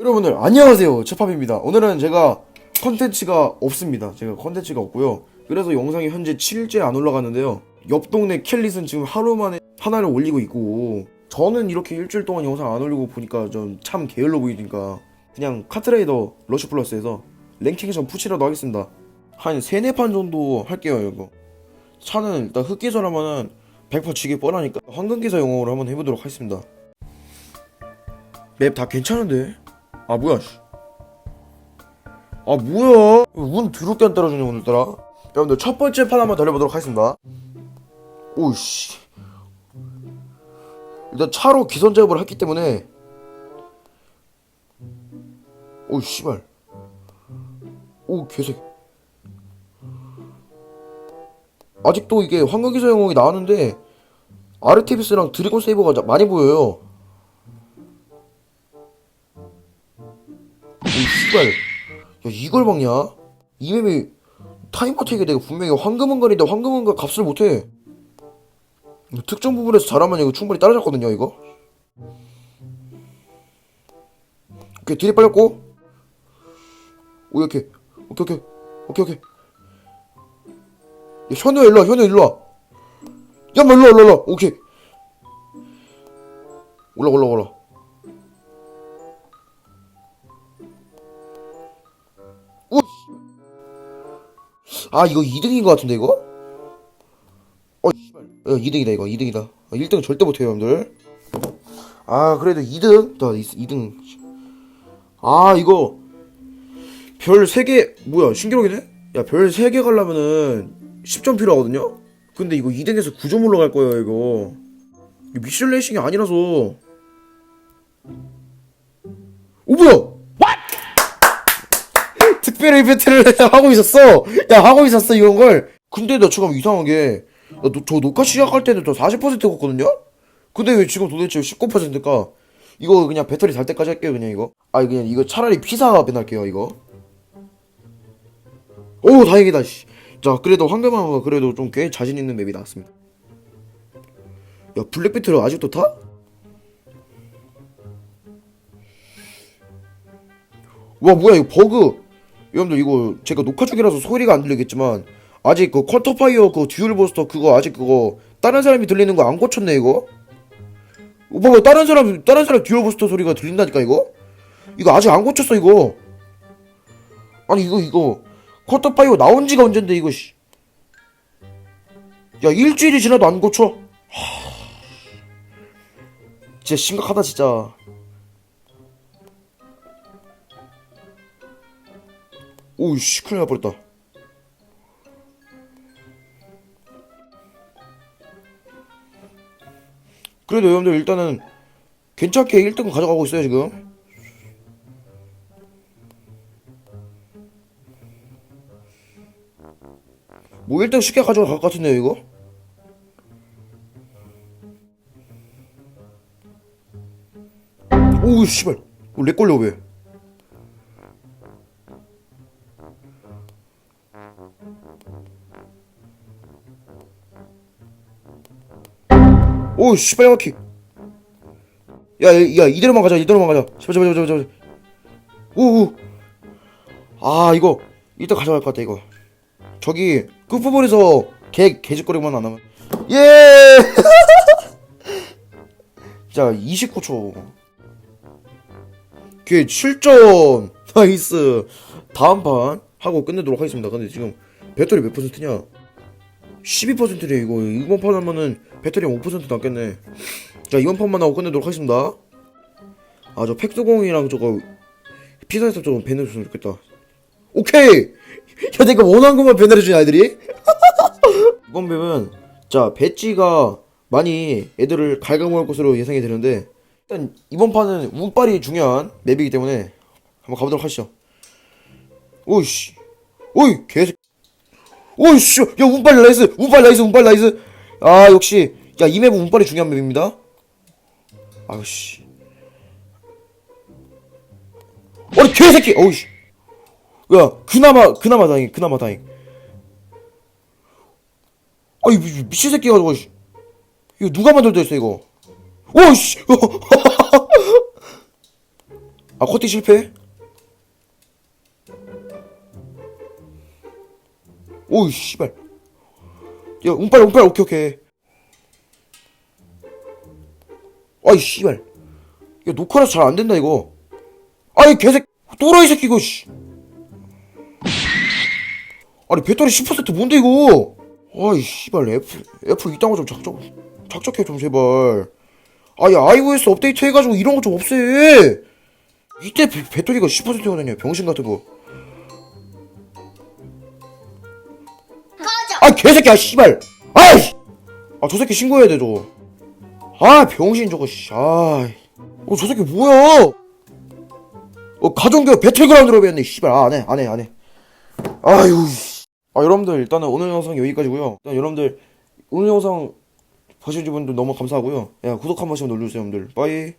여러분들 안녕하세요. 채팝입니다. 오늘은 제가 컨텐츠가 없습니다. 제가 컨텐츠가 없고요. 그래서 영상이 현재 7일째 안 올라갔는데요. 옆 동네 켈릿은 지금 하루 만에 하나를 올리고 있고 저는 이렇게 일주일 동안 영상 안 올리고 보니까 좀 참 게을러 보이니까 그냥 카트레이더 러쉬 플러스에서 랭킹 좀 푸시라도 하겠습니다. 한 3, 4판 정도 할게요 이거. 차는 일단 흑기사라면은 100% 지게 뻔하니까 황금기사 영어로 한번 해보도록 하겠습니다. 맵 다 괜찮은데? 아 뭐야 씨. 아 뭐야? 운 더럽게 안 따라주네 오늘따라. 여러분들 첫 번째 판 한번 달려보도록 하겠습니다. 오씨. 일단 차로 기선 제압을 했기 때문에. 오 씨발. 오 개새끼. 아직도 이게 황금기사 영웅이 나왔는데 아르테비스랑 드래곤 세이버가 자- 많이 보여요 오 씨발. 야 이걸 막냐? 이 맵이 타임어택이 내가 분명히 황금은갈인데 황금은갈 값을 못해. 특정 부분에서 잘하면 이거 충분히 따라잡거든요 이거. 오케이 딜이 빨렸고. 오 이렇게 오케이 오케이. 오케이 오케이. 야 현우야 일로와 현우야 일로와. 일로와 일로와 일로와. 오케이. 올라 올라 올라 아 이거 2등인 것 같은데 이거? 어 씨발. 어, 2등이다 이거. 2등이다. 아, 1등 절대 못해요 여러분들. 아 그래도 2등? 나 2등. 아 이거. 별 3개 뭐야 신기록이네? 야 별 3개 가려면은 10점 필요하거든요? 근데 이거 2등에서 9점 올라갈 거예요 이거. 미션 레이싱이 아니라서. 오 뭐야 특별 이벤트를 하고 있었어. 야 하고 있었어 이런 걸. 근데 나 지금 이상하게 나 노- 저 녹화 시작할 때는 저 40%였거든요. 근데 왜 지금 도대체 19%일까? 이거 그냥 배터리 달 때까지 할게요 그냥 이거. 아 그냥 이거 차라리 피사 배달게요 이거. 오 다행이다. 씨. 자 그래도 황금왕가 그래도 좀 꽤 자신 있는 맵이 나왔습니다. 야 블랙비트를 아직도 타? 와 뭐야 이거 버그 여러분들 이거 제가 녹화 중이라서 소리가 안 들리겠지만 아직 그 쿼터파이어 그 듀얼 보스터 그거 아직 그거 다른 사람이 들리는 거 안 고쳤네 이거? 오빠 봐 다른 사람 다른 사람 듀얼 보스터 소리가 들린다니까 이거? 이거 아직 안 고쳤어 이거. 아니 이거 이거 쿼터파이어 나온 지가 언젠데 이거 씨. 야 일주일이 지나도 안 고쳐? 하... 진짜 심각하다 진짜 오이씨 큰일 날 뻔했다. 그래도 여러분들 일단은 괜찮게 1등 가져가고 있어요 지금. 뭐 1등 쉽게 가져갈 것 같은데요 이거? 오우 씨발. 어, 렉 걸려 왜 오, 씨, 바퀴. 야, 야, 야, 이대로만 가자, 이대로만 가자. 제발, 제발, 제발, 제발. 오, 오. 아, 이거, 이따 가져갈 것 같다, 이거. 저기, 끝부분에서 개, 개짓거리만 안 하면. 예! 자, 29초. 걔 7점. 나이스. 다음 판 하고 끝내도록 하겠습니다. 근데 지금 배터리 몇 퍼센트냐? 12%래 이거. 이번 판 하면은 배터리 5% 남겠네. 자 이번 판만 하고 끝내도록 하겠습니다. 아 저 팩소공이랑 저거 피사에서 좀 배내줬으면 좋겠다. 오케이! 야 내가 원하는 것만 배달해주는 아이들이? 이번 맵은 자 배지가 많이 애들을 갉아먹을 것으로 예상이 되는데 일단 이번 판은 운빨이 중요한 맵이기 때문에 한번 가보도록 하시죠 오이씨 오이 개새 오이씨, 야 운빨 나이스, 운빨 나이스, 운빨 나이스. 아 역시, 야 이 맵은 운빨이 중요한 맵입니다. 아우씨. 어리 개새끼, 어우씨. 야 그나마 그나마 다행, 그나마 다행. 아이 미- 미친 새끼가 저거. 씨. 이거 누가 만들었어 이거? 오씨. 아 커팅 실패? 오이 씨발. 야 운빨 운빨 오케이 오케이. 아이 씨발. 야 녹화라서 잘 안된다 이거. 아이 개새 또라이 새끼 이거 씨. 아니 배터리 10% 뭔데 이거? 아이 씨발. 애플 애플 이딴 거좀 작작 작작해 좀 제발. 아니 iOS 업데이트 해가지고 이런 거 좀 없애. 이때 배, 배터리가 10%거든요 병신 같은 거 아 개새끼야 씨발. 아이 아저 새끼 신고해야 돼 저거. 아 병신 저거 씨아어저 새끼 뭐야? 어 가정교육 배틀그라운드로 배웠네 씨발. 아, 안해 안해 안해. 아유 씨. 아 여러분들 일단은 오늘 영상 여기까지고요. 일단 여러분들 오늘 영상 보신 분들 너무 감사하고요. 야 구독 한 번씩 눌러주세요 여러분들. 빠이